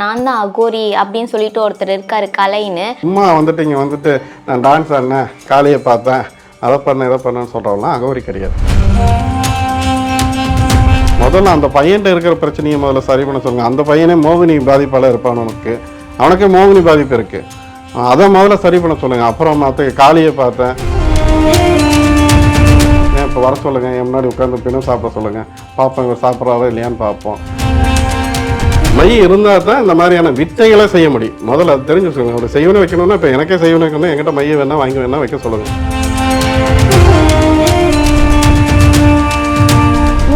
நான் தான் அகோரி அப்படின்னு சொல்லிட்டு ஒருத்தர் இருக்காரு கலைன்னு. அம்மா வந்துட்டு இங்கே வந்துட்டு நான் டான்ஸ் ஆடினேன் காலையை பார்த்தேன். அதை பண்ணேன் இதை பண்ணேன்னு சொல்கிறவங்களாம் அகோரி கிடையாது. முதல்ல அந்த பையன்கிட்ட இருக்கிற பிரச்சனையை முதல்ல சரி பண்ண சொல்லுங்க. அந்த பையனே மோகினி பாதிப்பால் இருப்பான் உனக்கு. அவனுக்கு மோகினி பாதிப்பு இருக்கு. அதை முதல்ல சரி பண்ண சொல்லுங்க. அப்புறம் மற்ற காளியை பார்த்தேன். ஏன் இப்போ வர சொல்லுங்க. என் முன்னாடி உட்காந்து பின்னும் சாப்பிட சொல்லுங்க. பார்ப்போம் இவர் சாப்பிட்றாரோ இல்லையான்னு பார்ப்போம். மை இருந்தால் தான் இந்த மாதிரியான வித்தைகளை செய்ய முடியும். முதல்ல அது தெரிஞ்சு சொல்லுங்க ஒரு செய்வனை வைக்கணும்னா இப்போ எனக்கே செய்வனை வைக்கணும் என்கிட்ட மைய வேணா வாங்கி வேணா வைக்க சொல்லுங்க.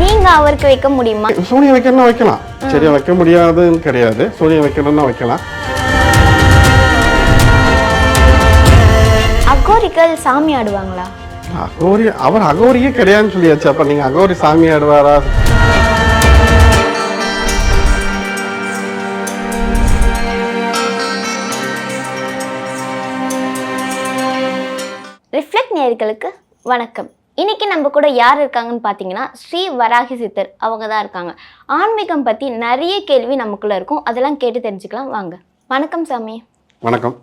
நீங்க அவருக்கு வைக்க முடியுமா? சூனியம் வைக்கணும்னா வைக்கலாம். சரியா வைக்க முடியாதுன்னு கிடையாது. சூனியம் வைக்கணும்னா வைக்கலாம். அகோரிகள் சாமி ஆடுவாங்களா? அகோரி அவர் அகோரியே கிடையாதுன்னு சொல்லியாச்சு. அப்போ நீங்கள் அகோரி சாமி ஆடுவாரா? நேயர்களுக்கு வணக்கம். இன்னைக்கு நம்ம கூட யார் இருக்காங்கன்னு பார்த்தீங்கன்னா ஸ்ரீ வராகி சித்தர் அவங்க தான் இருக்காங்க. ஆன்மீகம் பற்றி நிறைய கேள்வி நமக்குள்ள இருக்கும். அதெல்லாம் கேட்டு தெரிஞ்சுக்கலாம். வாங்க. வணக்கம் சாமி. வணக்கம்.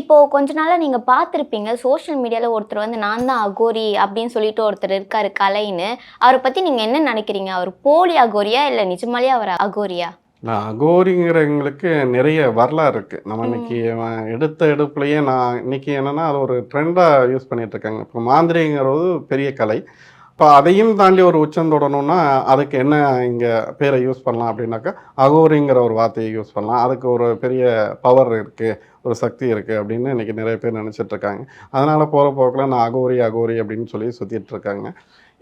இப்போ கொஞ்ச நாளா நீங்க பார்த்துருப்பீங்க. சோஷியல் மீடியால ஒருத்தர் வந்து நான் தான் அகோரி அப்படின்னு சொல்லிட்டு ஒருத்தர் இருக்காரு கலைன்னு. அவரை பத்தி நீங்க என்ன நினைக்கிறீங்க? அவர் போலி அகோரியா இல்ல நிஜமாலே அவர் அகோரியா? நான் அகோரிங்கிறவங்களுக்கு நிறைய வரலாறு இருக்குது நம்ம இன்னைக்கு எடுத்த எடுப்புலையே நான் இன்னைக்கு என்னன்னா அது ஒரு ட்ரெண்டாக யூஸ் பண்ணிட்டு இருக்காங்க. இப்போ மாந்திரிங்கிறது பெரிய கலை. இப்போ அதையும் தாண்டி ஒரு உச்சம் தொடணும்னா அதுக்கு என்ன இங்கே பேரை யூஸ் பண்ணலாம் அப்படின்னாக்கா அகோரிங்கிற ஒரு வார்த்தையை யூஸ் பண்ணலாம். அதுக்கு ஒரு பெரிய பவர் இருக்குது ஒரு சக்தி இருக்குது அப்படின்னு இன்னைக்கு நிறைய பேர் நினச்சிட்டு இருக்காங்க. அதனால் போகிற போக்கில் நான் அகோரி அகோரி அப்படின்னு சொல்லி சுற்றிட்டு இருக்காங்க.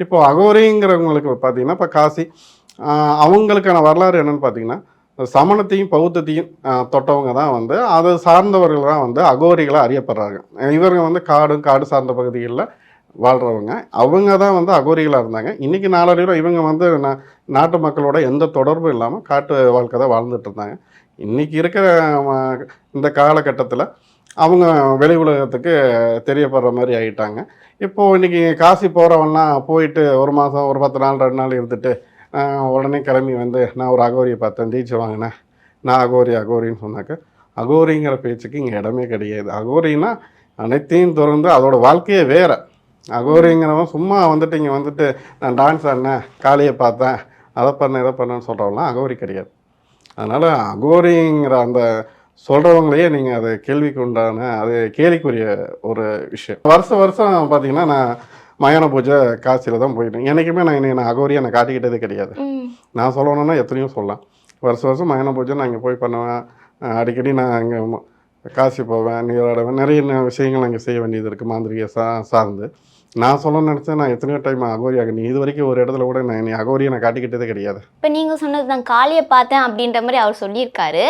இப்போ அகோரிங்கிறவங்களுக்கு பார்த்தீங்கன்னா இப்போ காசி அவங்களுக்கான வரலாறு என்னன்னு பார்த்தீங்கன்னா சமணத்தையும் பௌத்தத்தையும் தொட்டவங்க தான் வந்து அதை சார்ந்தவர்கள் தான் வந்து அகோரிகளாக அறியப்படுறாங்க இவங்க வந்து காடும் காடு சார்ந்த பகுதிகளில் வாழ்கிறவங்க அவங்க தான் வந்து அகோரிகளாக இருந்தாங்க. இன்றைக்கி நாளடைவில் இவங்க வந்து நாட்டு மக்களோட எந்த தொடர்பும் இல்லாமல் காட்டு வாழ்க்கை தான் வாழ்ந்துட்டு இருந்தாங்க. இன்றைக்கி இருக்கிற இந்த காலகட்டத்தில் அவங்க வெளி உலகத்துக்கு தெரியப்படுற மாதிரி ஆகிட்டாங்க இப்போது இன்றைக்கி காசி போகிறவன்லாம் போயிட்டு ஒரு மாதம் ஒரு பத்து நாள் ரெண்டு நாள் இருந்துட்டு உடனே கிளம்பி வந்து நான் ஒரு அகோரியை பார்த்தேன். ஜெயிச்சு வாங்கினேன். நான் அகோரி அகோரின்னு சொன்னாக்க அகோரிங்கிற பேச்சுக்கு இங்கே இடமே கிடையாது. அகோரின்னா அனைத்தையும் திறந்து அதோட வாழ்க்கையே வேறு. அகோரிங்கிறவன் சும்மா வந்துட்டு இங்கே வந்துட்டு நான் டான்ஸ் ஆடினேன் காளியை பார்த்தேன் அதை பண்ணேன் இதை பண்ணேன்னு சொல்கிறவங்களாம் அகோரி கிடையாது. அதனால் அகோரிங்கிற அந்த சொல்கிறவங்களையே நீங்கள் அது கேள்விக்கு உண்டான அது கேலிக்குரிய ஒரு விஷயம். வருஷம் வருஷம் பார்த்தீங்கன்னா நான் மயான பூஜை காசியில் தான் போயிட்டேன் என்றைக்குமே நான் என்னை நான் அகோரியை நான் காட்டிக்கிட்டதே கிடையாது. நான் சொல்லணும்னா எத்தனையோ சொல்லலாம். வருஷம் வருஷம் மயான பூஜை நான் இங்கே போய் பண்ணுவேன். அடிக்கடி நான் அங்கே காசி போவேன் நீராடுவேன். நிறைய விஷயங்கள் அங்கே செய்ய வேண்டியது இருக்குது மாந்திரிகை சா சார்ந்து. நான் சொல்லணும்னு நினச்சேன் நான் எத்தனையோ டைம் அகோரியாக நீ இது வரைக்கும் ஒரு இடத்துல கூட நான் நீ அகோரியை நான் காட்டிக்கிட்டதே கிடையாது. இப்போ நீங்க சொன்னது தான் காளியை பார்த்தேன் அப்படின்ற மாதிரி அவர் சொல்லியிருக்காரு.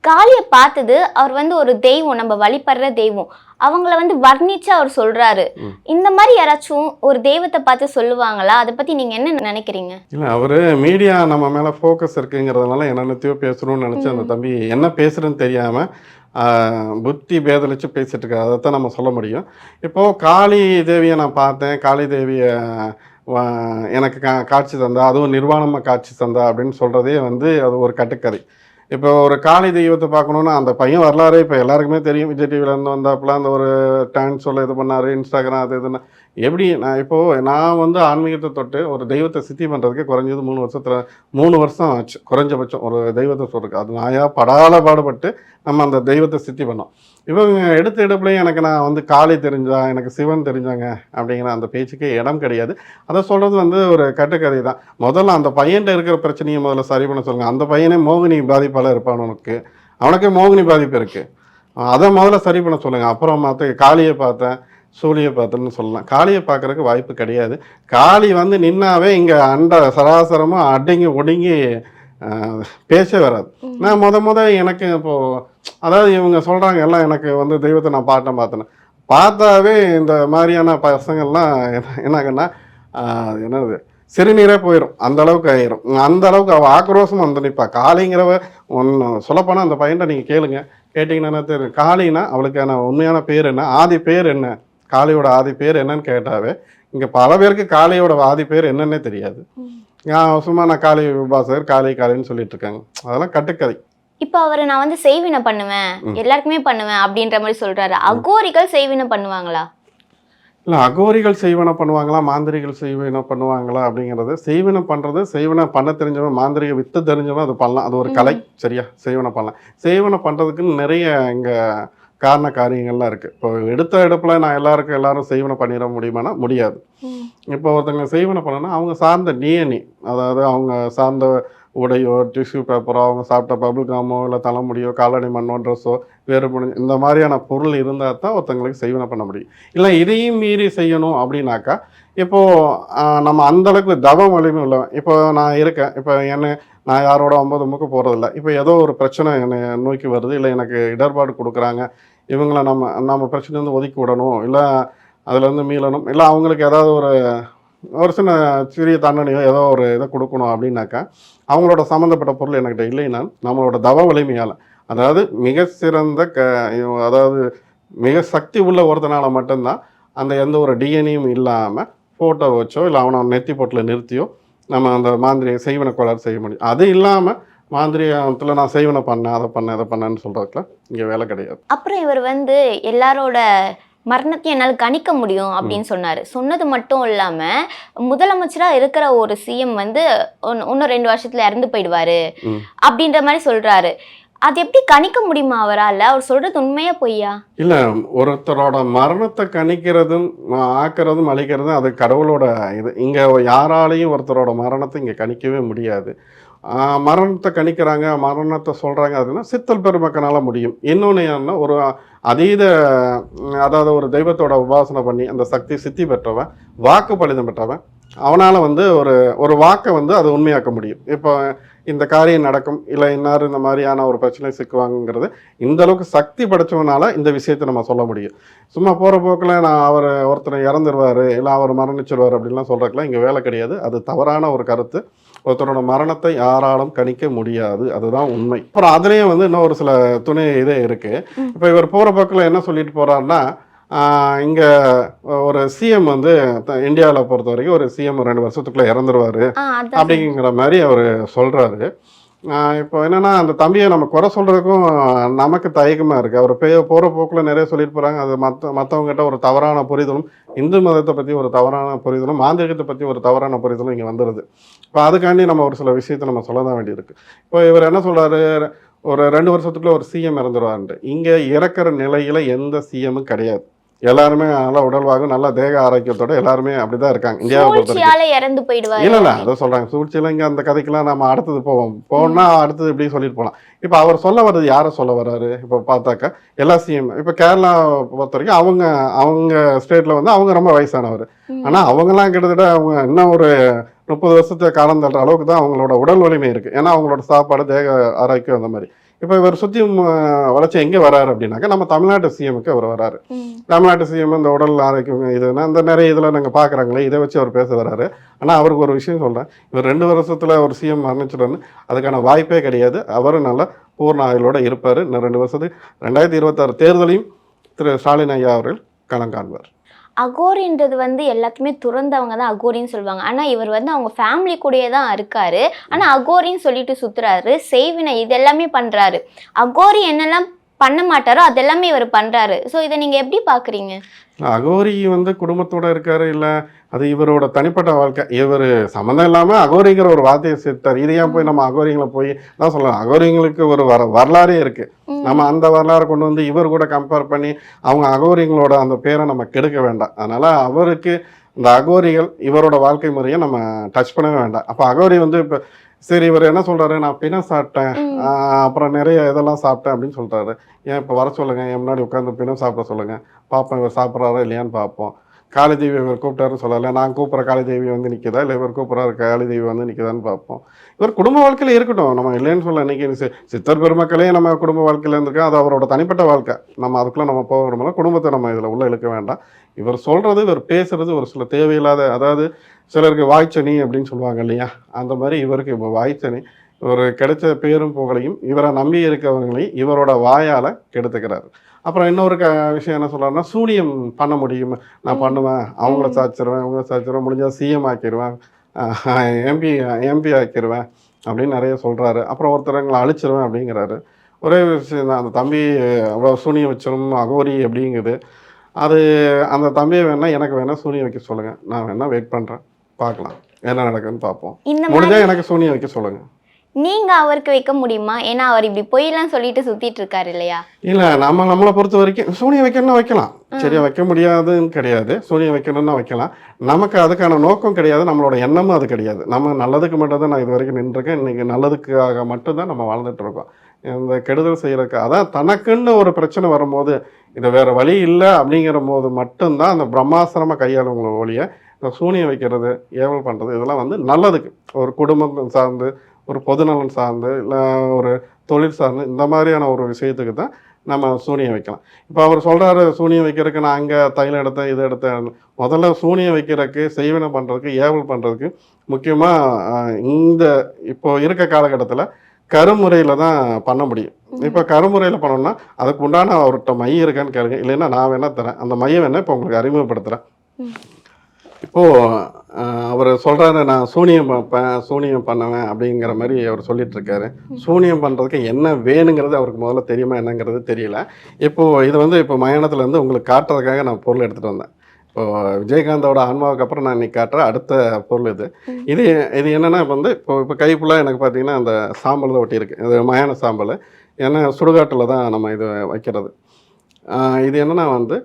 காளியை பார்த்தது அவர் வந்து ஒரு தெய்வம் நம்ம வழிபடுற தெய்வம். அவங்கள வந்து வர்ணிச்சு அவர் சொல்றாரு. ம். இந்த மாதிரி யாராச்சும் ஒரு தெய்வத்தை பார்த்து சொல்லுவாங்களா? அதை பத்தி நீங்க என்ன நினைக்கிறீங்க? இல்லை அவர் மீடியா நம்ம மேலே ஃபோக்கஸ் இருக்குங்கிறதுனால என்னென்னத்தையோ பேசணும்னு நினச்சி அந்த தம்பி என்ன பேசுகிறேன்னு தெரியாமல் புத்தி பேதலிச்சு பேசிட்டு இருக்காரு தான் நம்ம சொல்ல முடியும். இப்போது காளி தேவியை நான் பார்த்தேன். காளி தேவியை எனக்கு கா காட்சி தந்தா அதுவும் நிர்வாணமாக காட்சி தந்தா அப்படின்னு சொல்கிறதே வந்து அது ஒரு கட்டுக்கதை. இப்போ ஒரு காளி தெய்வத்தை பார்க்கணுன்னா அந்த பையன் வரலாறு இப்போ எல்லாருக்குமே தெரியும். விஜய் டிவிலேருந்து இருந்து வந்தாப்புல அந்த ஒரு டான்ஸ் சொல்ல இது பண்ணார் இன்ஸ்டாகிராம் அது இதுன்னு. எப்படி நான் இப்போது நான் வந்து ஆன்மீகத்தை தொட்டு ஒரு தெய்வத்தை சித்தி பண்ணுறதுக்கு குறைஞ்சது மூணு வருஷத்தில் மூணு வருஷம் ஆச்சு. குறைஞ்சபட்சம் ஒரு தெய்வத்தை சொல்கிறதுக்கு அது நாயாக படால பாடுபட்டு நம்ம அந்த தெய்வத்தை சித்தி பண்ணோம். இவங்க எடுத்த எடுப்புலையும் எனக்கு நான் வந்து காளி தெரிஞ்சா எனக்கு சிவன் தெரிஞ்சாங்க அப்படிங்கிற அந்த பேச்சுக்கே இடம் கிடையாது. அதை சொல்கிறது வந்து ஒரு கட்டுக்கதை தான். முதல்ல அந்த பையன்கிட்ட இருக்கிற பிரச்சனையை முதல்ல சரி பண்ண சொல்லுங்கள் அந்த பையனே மோகினி பாதிப்பால் இருப்பான் உனக்கு. அவனுக்கே மோகினி பாதிப்பு இருக்குது அதை முதல்ல சரி பண்ண சொல்லுங்கள் அப்புறம் மற்ற காளியை பார்த்தேன். சூழியை பார்த்தேன்னு சொல்லலாம். காளியை பார்க்கறதுக்கு வாய்ப்பு கிடையாது. காளி வந்து நின்னாவே இங்கே அண்ட சராசரமாக அடங்கி ஒடுங்கி பேச்சே வராது. நான் முத முத எனக்கு இப்போது அதாவது இவங்க சொல்கிறாங்க எல்லாம் எனக்கு வந்து தெய்வத்தை நான் பாட்டேன் பார்த்தேன்னு பார்த்தாவே இந்த மாதிரியான பசங்கள்லாம் என்ன- என்னாகன்னா ஆஹ், என்னது சிறுநீரே போயிடும் அந்த அளவுக்கு ஆயிரும். அந்த அளவுக்கு அவள் ஆக்ரோஷம் வந்து நிற்பா காளிங்கிறவ ஒன்று சொல்லப்போனால் அந்த பையன்ட்ட நீங்கள் கேளுங்க. கேட்டிங்கன்னா தெரியும் காளினா அவளுக்கான உண்மையான பேர் என்ன ஆதி பேர் என்ன? காளியோட ஆதி பேர் என்னன்னு கேட்டாவே இங்கே பல பேருக்கு காளியோட ஆதி பேர் என்னன்னே தெரியாது. நான் சும்மா நான் காளி உபாசகர் காளி காளின்னு சொல்லிட்டு இருக்காங்க. அதெல்லாம் கட்டுக்கதை. இப்போ அவர் நான் வந்து செய்வினை பண்ணுவேன் எல்லாருக்குமே பண்ணுவேன் அப்படின்ற மாதிரி சொல்றாரு. அகோரிகள் செய்வினை பண்ணுவாங்களா? இல்லை அகோரிகள் செய்வன பண்ணுவாங்களா? மாந்திரிகள் செய்வன பண்ணுவாங்களா? அப்படிங்கிறது செய்வன பண்ணுறது செய்வன பண்ண தெரிஞ்சவன் மாந்திரிக வித்து தெரிஞ்சவன் அது பண்ணலாம். அது ஒரு கலை. சரியா? செய்வன பண்ணலாம். செய்வன பண்ணுறதுக்கு நிறைய இங்கே காரண காரியங்கள்லாம் இருக்குது இப்போ எடுத்த எடுப்பில் நான் எல்லாருக்கும் எல்லாரும் செய்வன பண்ணிட முடியுமானா முடியாது. இப்போ ஒருத்தங்க செய்வன பண்ணனா அவங்க சார்ந்த டிஎன்ஏ அதாவது அவங்க சார்ந்த உடையோ டிஷ்யூ பேப்பரோ அவங்க சாப்பிட்ட பபுள் காமோ இல்லை தலைமுடியோ காலணி மண்ணோ ட்ரெஸ்ஸோ வேறு இந்த மாதிரியான பொருள் இருந்தால் தான் ஒருத்தங்களுக்கு செய்வன பண்ண முடியும். இல்லை இதையும் மீறி செய்யணும் அப்படின்னாக்கா இப்போது நம்ம அந்த அளவுக்கு தவம் வலிமை உள்ளவன் இப்போ நான் இருக்கேன் இப்போ என்ன நான் யாரோட ஒம்பது முக்கு போகிறதில்ல இப்போ ஏதோ ஒரு பிரச்சனை என்னை நோக்கி வருது. இல்லை எனக்கு இடர்பாடு கொடுக்குறாங்க. இவங்கள நம்ம நம்ம பிரச்சனை வந்து ஒதுக்கி விடணும். இல்லை அதுலேருந்து மீளணும். இல்லை அவங்களுக்கு ஏதாவது ஒரு ஒரு சின்ன சிறிய தண்டனையோ ஏதோ ஒரு இதை கொடுக்கணும் அப்படின்னாக்கா அவங்களோட சம்மந்தப்பட்ட பொருள் என்கிட்ட இல்லைன்னா நம்மளோட தவ வலிமையால் அதாவது மிக சிறந்த க அதாவது மிக சக்தி உள்ள ஒருத்தனால மட்டும்தான் அந்த எந்த ஒரு டிஎன்ஏயும் இல்லாமல் ஃபோட்டோ வச்சோ இல்லை அவனை நெத்தி போட்டில் நிறுத்தியோ நம்ம அந்த மாந்திரிக செய்வன கோளாறு செய்ய முடியும். அது இல்லாமல் மாந்திரிகத்தில் நான் செய்வனை பண்ணேன் அதை பண்ணேன் இதை பண்ணேன்னு சொல்கிறதுக்குல இங்கே வேலை கிடையாது. அப்புறம் இவர் வந்து எல்லாரோட மரணத்தையும் என்னால் கணிக்க முடியும் அப்படின்னு சொன்னாரு. சொன்னது மட்டும் இல்லாம முதலமைச்சரா இருக்கிற ஒரு சிஎம் வந்து இன்னும் ரெண்டு வருஷத்துல இறந்து போயிடுவாரு. அப்படின்ற மாதிரி சொல்றாரு. அது எப்படி கணிக்க முடியுமா அவரால்? அவர் சொல்றது உண்மையா பொய்யா? இல்லை ஒருத்தரோட மரணத்தை கணிக்கிறதும் ஆக்கிறதும் அழிக்கிறதும் அது கடவுளோட இது. இங்கே யாராலையும் ஒருத்தரோட மரணத்தை இங்கே கணிக்கவே முடியாது. மரணத்தை கணிக்கிறாங்க மரணத்தை சொல்கிறாங்க அதுனா சித்தல் பெருமக்கனால் முடியும். இன்னொன்று என்னன்னா ஒரு அதீத அதாவது ஒரு தெய்வத்தோட உபாசனை பண்ணி அந்த சக்தி சித்தி பெற்றவன் வாக்கு பலிதம் பெற்றவன் அவனால் வந்து ஒரு ஒரு வாக்கை வந்து அதை உண்மையாக்க முடியும். இப்போ இந்த காரியம் நடக்கும் இல்லை இன்னார் இந்த மாதிரியான ஒரு பிரச்சனை சிக்குவாங்கங்கிறது இந்த அளவுக்கு சக்தி படைச்சவனால இந்த விஷயத்தை நம்ம சொல்ல முடியும். சும்மா போகிற போக்கில் நான் அவர் ஒருத்தர் இறந்துருவார் இல்லை அவர் மரணிச்சிருவார் அப்படின்லாம் சொல்கிறதுக்குலாம் இங்கே வேலை கிடையாது. அது தவறான ஒரு கருத்து. ஒருத்தரோட மரணத்தை யாராலும் கணிக்க முடியாது. அதுதான் உண்மை. அப்புறம் அதுலேயும் வந்து இன்னும் ஒரு சில துணை இதே இருக்குது இப்போ இவர் போகிற போக்கில் என்ன சொல்லிட்டு போகிறாருன்னா இங்கே ஒரு சிஎம் வந்து இந்தியாவில் பொறுத்த வரைக்கும் ஒரு சிஎம் ரெண்டு வருஷத்துக்குள்ளே இறந்துருவார் அப்படிங்கிற மாதிரி அவர் சொல்கிறாரு இப்போ என்னன்னா அந்த தம்பியை நம்ம குறை சொல்கிறதுக்கும் நமக்கு தயக்கமாக இருக்குது அவர் பே போகிற போக்கில் நிறைய சொல்லிட்டு போகிறாங்க அது மற்ற மற்றவங்ககிட்ட ஒரு தவறான புரிதலும் இந்து மதத்தை பற்றி ஒரு தவறான புரிதலும் மாந்திரிகத்தை பற்றி ஒரு தவறான புரிதலும் இங்கே வந்துடுது இப்போ அதுக்காண்டி நம்ம ஒரு சில விஷயத்தை நம்ம சொல்ல தான் வேண்டியிருக்கு. இப்போ இவர் என்ன சொல்கிறாரு ஒரு ரெண்டு வருஷத்துக்குள்ள ஒரு சிஎம் இறந்துருவாருன்ட்டு. இங்கே இறக்குற நிலையில் எந்த சிஎம்மும் கிடையாது. எல்லாருமே நல்ல உடல்வாகும் நல்ல தேக ஆரோக்கியத்தோட எல்லாருமே அப்படிதான் இருக்காங்க. இந்தியாவை பொறுத்த வரைக்கும். சூழ்ச்சியால இறந்து போயிடுவாரு. இல்ல இல்ல அதை சொல்றாங்க. சூழ்ச்சியில இங்க அந்த கதைக்கெல்லாம் நம்ம அடுத்தது போவோம். போனா அடுத்தது இப்படி சொல்லிட்டு போகலாம் இப்ப அவர் சொல்ல வர்றது யாரை சொல்ல வர்றாரு? இப்ப பார்த்தாக்கா எல்லா சிஎம் இப்ப கேரளா பொறுத்த வரைக்கும் அவங்க அவங்க ஸ்டேட்ல வந்து அவங்க ரொம்ப வயசானவர். ஆனா அவங்கெல்லாம் கிட்டத்தட்ட அவங்க இன்னும் ஒரு முப்பது வருஷத்தை காலம் தள்ளுற அளவுக்கு தான் அவங்களோட உடல் வலிமை இருக்கு. ஏன்னா அவங்களோட சாப்பாடு தேக ஆரோக்கியம் அந்த மாதிரி. இப்போ இவர் சுற்றி வளர்ச்சி எங்கே வராரு அப்படின்னாக்கா நம்ம தமிழ்நாட்டு சிஎமுக்கு அவர் வராரு. தமிழ்நாட்டு சிஎம் இந்த உடல் ஆரோக்கியம் இதுனா அந்த நிறைய இதில் நாங்கள் பார்க்குறாங்களே இதை வச்சு அவர் பேச வராரு. ஆனால் அவருக்கு ஒரு விஷயம் சொல்கிறேன் இவர் ரெண்டு வருஷத்தில் ஒரு சிஎம் மரணிச்சிடன்னு அதுக்கான வாய்ப்பே கிடையாது. அவரும் நல்ல பூர்ண ஆயுளோட இருப்பார். இன்னும் ரெண்டு வருஷத்துக்கு ரெண்டாயிரத்தி இருபத்தாறு தேர்தலையும் திரு ஸ்டாலின் ஐயா அவர்கள் களம் காண்பார் அகோரின்றது வந்து எல்லாத்தையுமே துறந்தவங்க தான் அகோரின்னு சொல்லுவாங்க. ஆனால் இவர் வந்து அவங்க ஃபேமிலி கூடயே தான் இருக்காரு. ஆனால் அகோரின்னு சொல்லிட்டு சுற்றுறாரு செய்வினை இது எல்லாமே பண்ணுறாரு அகோரி என்னெல்லாம் பண்ண மாட்டாரோ அதெல்லாமே இவர் பண்றாரு. ஸோ இதை நீங்க எப்படி பாக்குறீங்க? அகோரி வந்து குடும்பத்தோட இருக்காரு இல்லை அது இவரோட தனிப்பட்ட வாழ்க்கை. இவர் சம்மந்தம் இல்லாமல் அகோரிங்கிற ஒரு வார்த்தையை சேர்த்தார். இது ஏன் போய் நம்ம அகோரிங்களை போய் தான் சொல்லலாம். அகோரிங்களுக்கு ஒரு வர வரலாறே இருக்குது. நம்ம அந்த வரலாறை கொண்டு வந்து இவர் கூட கம்பேர் பண்ணி அவங்க அகோரிங்களோட அந்த பேரை நம்ம கெடுக்க வேண்டாம். அதனால் அவருக்கு இந்த அகோரிகள் இவரோட வாழ்க்கை முறையை நம்ம டச் பண்ணவே வேண்டாம். அப்போ அகோரி வந்து இப்போ சரி இவர் என்ன சொல்கிறாரு நான் பிணம் சாப்பிட்டேன். அப்புறம் நிறைய இதெல்லாம் சாப்பிட்டேன் அப்படின்னு சொல்கிறாரு ஏன் இப்போ வர சொல்லுங்கள் என் முன்னாடி உட்காந்து பிணம் சாப்பிட சொல்லுங்கள் பார்ப்போம் இவர் சாப்பிட்றாரா இல்லையான்னு பார்ப்போம் காளிதேவி இவர் கூப்பிட்டாருன்னு சொல்லலை. நான் கூப்பிட்ற காளிதேவி வந்து நிற்குதா இல்லை இவர் கூப்பிட்றாரு காளிதேவி வந்து நிற்குதான்னு பார்ப்போம். இவர் குடும்ப வாழ்க்கையில் இருக்கட்டும். நம்ம இல்லைன்னு சொல்ல இன்னைக்கு சி- சித்தர் பெருமக்களே நம்ம குடும்ப வாழ்க்கையில் இருந்திருக்கோம் அது அவரோட தனிப்பட்ட வாழ்க்கை. நம்ம அதுக்குள்ளே நம்ம போக விரும்பல. குடும்பத்தை நம்ம இதில் உள்ளே இழுக்க வேண்டாம். இவர் சொல்கிறது இவர் பேசுகிறது ஒரு சில தேவையில்லாத அதாவது சிலருக்கு வாய்ச்சனி அப்படின்னு சொல்லுவாங்க இல்லையா? அந்த மாதிரி இவருக்கு இப்போ வாய்ச்சனி ஒரு கிடைச்ச பேரும் புகழையும் இவரை நம்பி இருக்கவங்களையும் இவரோட வாயால் கெடுத்துக்கிறாரு. அப்புறம் இன்னொரு க விஷயம் என்ன சொல்றாருன்னா சூனியம் பண்ண முடியும். நான். பண்ணுவேன் அவங்கள. சாச்சிருவேன் இவங்கள சாச்சிருவேன் முடிஞ்சா சிஎம் ஆக்கிடுவேன் எம்பி எம்பி ஆக்கிடுவேன் அப்படின்னு நிறைய சொல்கிறாரு அப்புறம் ஒருத்தர் எங்களை அழிச்சிருவேன் அப்படிங்கிறாரு. ஒரே விஷயம் தான் அந்த தம்பி அவ்வளோ சூனியம் வச்சிரும் அகோரி அப்படிங்குது. அது அந்த தம்பியை வேணால் எனக்கு வேணால் சூனியம் வைக்க சொல்லுங்கள் நான் வேணால் வெயிட் பண்ணுறேன் பார்க்கலாம். என்ன நடக்குதுன்னு பார்ப்போம். முடிஞ்சால் எனக்கு சூனியம் வைக்க சொல்லுங்கள் நீங்க அவருக்கு வைக்க முடியுமா? ஏன்னா அவர் இப்படி பொய்யெல்லாம் சொல்லிட்டு சுத்திட்டு இருக்காரு இல்லையா? இல்லை நம்ம நம்மளை பொறுத்த வரைக்கும் சூனியம் வைக்கணும்னா வைக்கலாம். சரியா வைக்க முடியாதுன்னு கிடையாது. சூனியம் வைக்கணும்னா வைக்கலாம். நமக்கு அதுக்கான நோக்கம் கிடையாது நம்மளோட எண்ணமும் அது கிடையாது. நம்ம நல்லதுக்கு மட்டும் தான் நான் இது வரைக்கும் நின்றுருக்கேன். இன்னைக்கு நல்லதுக்காக மட்டும்தான் நம்ம வாழ்ந்துட்டு இருக்கோம். இந்த கெடுதல் செய்யறதுக்கு அதான் தனக்குன்னு ஒரு பிரச்சனை வரும்போது இது வேற வழி இல்லை அப்படிங்கிற போது மட்டும்தான் அந்த பிரம்மாசிரம கையாளுவங்கள ஒழிய இந்த சூனியம் வைக்கிறது ஏவல் பண்ணுறது இதெல்லாம் வந்து நல்லதுக்கு. ஒரு குடும்பம் சார்ந்து ஒரு பொதுநலன் சார்ந்து இல்லை ஒரு தொழில் சார்ந்து இந்த மாதிரியான ஒரு விஷயத்துக்கு தான் நம்ம சூனியம் வைக்கலாம். இப்போ அவர் சொல்கிறாரு சூனியம் வைக்கிறதுக்கு நான் அங்கே தைலம் எடுத்தேன் இது எடுத்தேன். முதல்ல சூனியம் வைக்கிறதுக்கு செய்வினை பண்ணுறதுக்கு ஏவல் பண்ணுறதுக்கு முக்கியமாக இந்த இப்போ இருக்க காலகட்டத்தில் கருமுறையில் தான் பண்ண முடியும். இப்போ கருமுறையில் பண்ணோம்னா அதுக்கு உண்டான அவர்கிட்ட மையம் இருக்கான்னு கேளுங்க. இல்லைன்னா நான் வேணால் தரேன். அந்த மையம் வேணால் இப்போ உங்களுக்கு அறிமுகப்படுத்துகிறேன் இப்போது அவர் சொல்கிறாரு நான் சூனியம் பார்ப்பேன் சூனியம் பண்ணுவேன் அப்படிங்கிற மாதிரி அவர் சொல்லிட்டு இருக்காரு சூனியம் பண்ணுறதுக்கு என்ன வேணுங்கிறது அவருக்கு முதல்ல தெரியுமா என்னங்கிறது தெரியல. இப்போது இது வந்து இப்போ மயானத்துல இருந்து உங்களுக்கு காட்டுறதுக்காக நான் பொருள் எடுத்துகிட்டு வந்தேன். இப்போ விஜயகாந்தோட ஆன்மாவுக்கு அப்புறம் நான் இன்னைக்கு காட்டுற அடுத்த பொருள் இது. இது இது என்னென்னா இப்போ வந்து இப்போ இப்போ கை ஃபுல்லாக எனக்கு பார்த்தீங்கன்னா அந்த சாம்பல் தான் ஒட்டியிருக்கு இது மயான சாம்பல். ஏன்னா சுடுகாட்டில் தான் நம்ம இது வைக்கிறது. இது என்னென்னா வந்து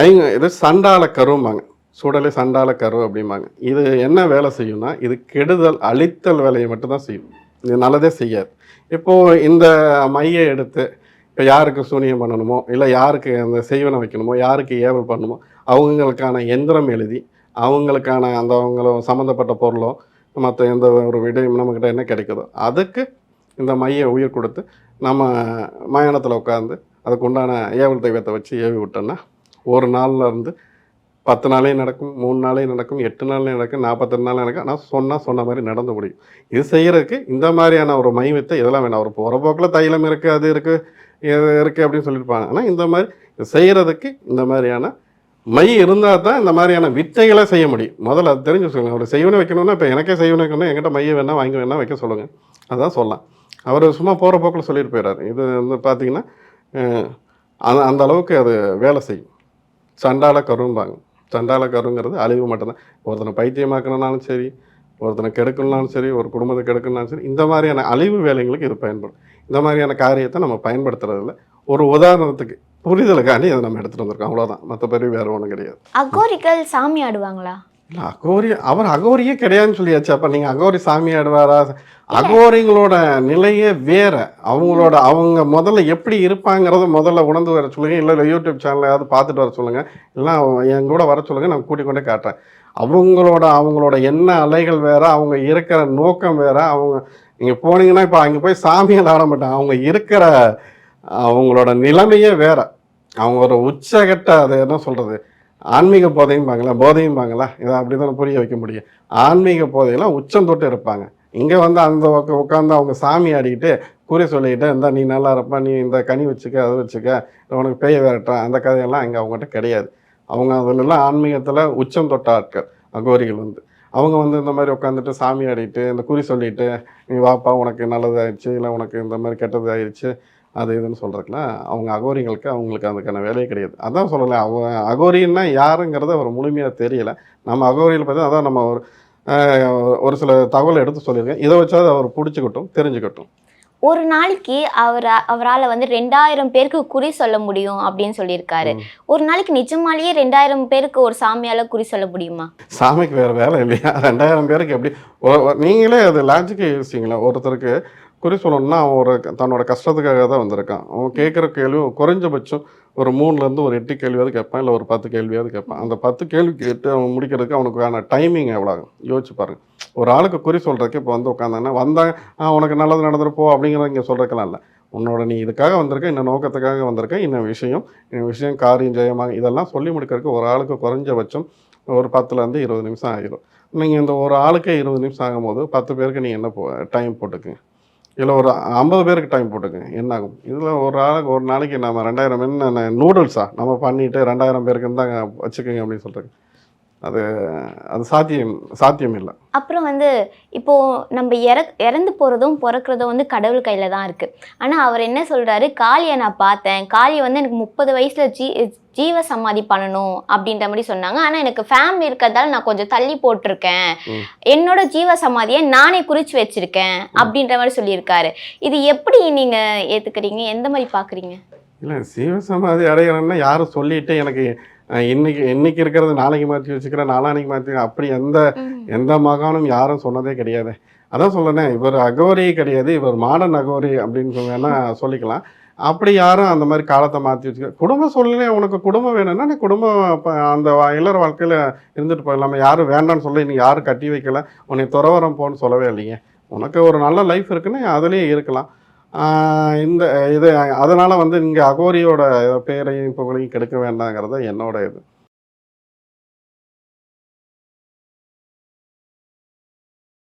ஐங்க இது சண்டால கரும்பாங்க. சுடலை சண்டால கரு அப்படிம்பாங்க. இது என்ன வேலை செய்யும்னா இது கெடுதல் அழித்தல் வேலையை மட்டும்தான் செய்யும். இது நல்லதே செய்யாது. இப்போது இந்த மையை எடுத்து இப்போ யாருக்கு சூனியம் பண்ணணுமோ இல்லை யாருக்கு அந்த செய்வனை வைக்கணுமோ யாருக்கு ஏவல் பண்ணணுமோ அவங்களுக்கான எந்திரம் எழுதி அவங்களுக்கான அந்த அவங்கள சம்மந்தப்பட்ட பொருளோ மற்ற எந்த ஒரு விடையும் நம்மக்கிட்ட என்ன கிடைக்குதோ அதுக்கு இந்த மையை உயிர் கொடுத்து நம்ம மயானத்தில் உட்காந்து அதுக்கு உண்டான ஏவல் தெய்வத்தை வச்சு ஏவி விட்டோன்னா ஒரு நாள்ல இருந்து பத்து நாளே நடக்கும் மூணு நாளே நடக்கும் எட்டு நாளே நடக்கும் நாற்பத்தெட்டு நாளே நடக்கும். ஆனால் சொன்னால் சொன்ன மாதிரி நடந்து முடியும். இது செய்கிறதுக்கு இந்த மாதிரியான ஒரு மை வித்தை இதெல்லாம் வேணாம். ஒரு போகிற போக்கில் தைலம் இருக்குது அது இருக்குது இது இருக்குது அப்படின்னு சொல்லியிருப்பாங்க. ஆனால் இந்த மாதிரி செய்கிறதுக்கு இந்த மாதிரியான மை இருந்தால் தான் இந்த மாதிரியான வித்தைகளை செய்ய முடியும். முதல்ல அது தெரிஞ்சு சொல்லுங்கள் அவர் செய்வனை வைக்கணும்னா இப்போ எனக்கே செய்வனை வைக்கணும்னா என்கிட்ட மைய வேணால் வாங்கி வேணால் வைக்க சொல்லுங்கள் அதான் சொல்லலாம். அவர் சும்மா போகிற போக்கில் சொல்லிட்டு போயிடாரு இது வந்து பார்த்தீங்கன்னா அந்த அந்த அளவுக்கு அது வேலை செய்யும். சண்டால கரும்பாங்க. சண்டாளக்காரங்கிறது அழிவு மட்டும்தான். ஒருத்தனை பைத்தியமாக்கணும்னாலும் சரி ஒருத்தனை கெடுக்கணும்னாலும் சரி ஒரு குடும்பத்தை கெடுக்கணும்னாலும் சரி இந்த மாதிரியான அழிவு வேலைங்களுக்கு இது பயன்படும். இந்த மாதிரியான காரியத்தை நம்ம பயன்படுத்துறதில்ல. ஒரு உதாரணத்துக்கு புரிதலுக்காண்டி அதை நம்ம எடுத்துகிட்டு வந்திருக்கோம். அவ்வளோதான் மற்றபடி வேறு ஒன்றும் கிடையாது. அகோரிகள் சாமி ஆடுவாங்களா? இல்லை அகோரி அவர் அகோரியே கிடையாதுன்னு சொல்லியாச்சு. அப்போ நீங்கள் அகோரி சாமி ஆடுவாரா அகோரிங்களோட நிலையே வேற. அவங்களோட அவங்க முதல்ல எப்படி இருப்பாங்கிறத முதல்ல உணர்ந்து வர சொல்லுங்க. இல்லை இல்லை யூடியூப் சேனலையாவது பார்த்துட்டு வர சொல்லுங்க. இல்லை என் கூட வர சொல்லுங்க. நான் கூட்டிக் கொண்டே காட்டுறேன். அவங்களோட அவங்களோட என்ன அலைகள் வேற. அவங்க இருக்கிற நோக்கம் வேற. அவங்க நீங்கள் போனீங்கன்னா இப்போ அங்கே போய் சாமியால் ஆட மாட்டாங்க. அவங்க இருக்கிற அவங்களோட நிலைமையே வேற. அவங்க ஒரு உச்சகட்ட அது என்ன சொல்றது? ஆன்மீக போதையும் பாங்களா போதையும் பாங்களா இதை அப்படி தானே புரிய வைக்க முடியும். ஆன்மீக போதையெல்லாம் உச்சம் தொட்டு இருப்பாங்க. இங்கே வந்து அந்த உட்காந்து அவங்க சாமி ஆடிக்கிட்டு குறி சொல்லிக்கிட்டு இருந்தால் நீ நல்லா இருப்ப நீ இந்த கனி வச்சுக்க அதை வச்சுக்க இல்லை உனக்கு பேய விரட்டுறேன் அந்த கதையெல்லாம் இங்கே அவங்ககிட்ட கிடையாது. அவங்க அதிலெல்லாம் ஆன்மீகத்தில் உச்சம் தொட்ட ஆட்கள் அகோரிகள் வந்து. அவங்க வந்து இந்த மாதிரி உட்காந்துட்டு சாமி ஆடிட்டு இந்த குறி சொல்லிட்டு நீ வாப்பா உனக்கு நல்லதாயிடுச்சு இல்லை உனக்கு இந்த மாதிரி கெட்டது ஆயிடுச்சு அது இதுன்னு சொல்கிறதுக்குலாம் அவங்க அகோரிங்களுக்கு அவங்களுக்கு அதுக்கான வேலையே கிடையாது. அதான் சொல்லலை அவங்க அகோரின்னா யாருங்கிறத ஒரு முழுமையாக தெரியல. நம்ம அகோரியில் பார்த்தா அதான் நம்ம ஒரு ஒரு சில தகவல் எடுத்து சொல்லியிருக்கேன். இதை வச்சாவது அவர் பிடிச்சிக்கட்டும் தெரிஞ்சுக்கட்டும். ஒரு நாளைக்கு அவர் அவரால் வந்து ரெண்டாயிரம் பேருக்கு குறி சொல்ல முடியும் அப்படின்னு சொல்லியிருக்காரு. ஒரு நாளைக்கு நிஜமாலேயே ரெண்டாயிரம் பேருக்கு ஒரு சாமியால குறி சொல்ல முடியுமா? சாமிக்கு வேறு வேலை இல்லையா? ரெண்டாயிரம் பேருக்கு எப்படி? நீங்களே அது லாஜிக்கை யோசிச்சிங்களா ஒருத்தருக்கு குறி சொல்லணும்னா அவன் ஒரு தன்னோட கஷ்டத்துக்காக தான் வந்திருக்கான். அவன் கேட்குற கேள்வி குறைஞ்சபட்சம் ஒரு மூணுலேருந்து ஒரு எட்டு கேள்வியாவது கேட்பான் இல்லை ஒரு பத்து கேள்வியாவது கேட்பான். அந்த பத்து கேள்வி கேட்டு அவன் முடிக்கிறதுக்கு அவனுக்கான டைமிங் எவ்வளோ ஆகும் யோசிச்சு பாருங்க. ஒரு ஆளுக்கு குறி சொல்கிறதுக்கு இப்போ வந்து உட்காந்தாங்கன்னா வந்தாங்க ஆ உனக்கு நல்லது நடந்துட்டு போ அப்படிங்கிறத இங்கே சொல்கிறதுக்கெல்லாம் இல்லை. உன்னோட நீ இதுக்காக வந்திருக்க இந்த நோக்கத்துக்காக வந்திருக்க இந்த விஷயம் இந்த விஷயம் காரியம் ஜெயமாக இதெல்லாம் சொல்லி முடிக்கிறதுக்கு ஒரு ஆளுக்கு குறைஞ்சபட்சம் ஒரு பத்துலேருந்து இருபது நிமிஷம் ஆகிரும் நீங்கள் இந்த ஒரு ஆளுக்கே இருபது நிமிஷம் ஆகும்போது பத்து பேருக்கு நீங்கள் என்ன போ டைம் போட்டுக்குங்க இல்லை ஒரு ஐம்பது பேருக்கு டைம் போட்டுக்கங்க என்ன ஆகும் இதில் ஒரு ஆளுக்கு ஒரு நாளைக்கு நம்ம ரெண்டாயிரம் என்ன நூடுல்ஸா நம்ம பண்ணிட்டு ரெண்டாயிரம் பேருக்கு இருந்தாங்க வச்சுக்கோங்க அப்படின்னு சொல்கிறேங்க அது அது சாத்தியம் சாத்தியம் இல்லை அப்புறம் வந்து இப்போ நம்ம இற இறந்து போகிறதும் பிறக்கிறதும் வந்து கடவுள் கையில் தான் இருக்குது ஆனால் அவர் என்ன சொல்கிறாரு காளியை நான் பார்த்தேன். காளியை வந்து எனக்கு முப்பது வயசில் ஜீ ஜீவ சமாதி பண்ணணும் அப்படின்ற மாதிரி சொன்னாங்க. ஆனால் எனக்கு ஃபேமிலி இருக்கிறதால நான் கொஞ்சம் தள்ளி போட்டிருக்கேன். என்னோட ஜீவ சமாதியை நானே குறித்து வச்சிருக்கேன் அப்படின்ற மாதிரி சொல்லியிருக்காரு. இது எப்படி நீங்கள் ஏற்றுக்கிறீங்க எந்த மாதிரி பார்க்குறீங்க இல்லை சிவசமாதி அடைகிறேன்னா யாரும் சொல்லிட்டு எனக்கு இன்னைக்கு இன்னைக்கு இருக்கிறது நாளைக்கு மாற்றி வச்சுக்கிறேன் நாளானைக்கு மாற்றி அப்படி எந்த எந்த மகானும் யாரும் சொன்னதே கிடையாது. அதான் சொல்லுனேன் இவர் அகோரி கிடையாது இவர் மாடர்ன் அகோரி அப்படின்னு வேணா சொல்லிக்கலாம். அப்படி யாரும் அந்த மாதிரி காலத்தை மாற்றி வச்சுக்க குடும்ப சூழ்நிலை உனக்கு குடும்பம் வேணும்னா நீ குடும்பம் இப்ப அந்த இல்லற வாழ்க்கையில் இருந்துட்டு போயிடலாமா. யாரும் வேண்டாம்னு சொல்ல நீ யாரும் கட்டி வைக்கல. உன்னை துறவரம் போன்னு சொல்லவே இல்லைங்க. உனக்கு ஒரு நல்ல லைஃப் இருக்குன்னா அதுலேயே இருக்கலாம். இந்த இது அதனால் வந்து இங்கே அகோரியோட பேரையும் புகழையும் கெடுக்க வேண்டாங்கிறது என்னோட இது.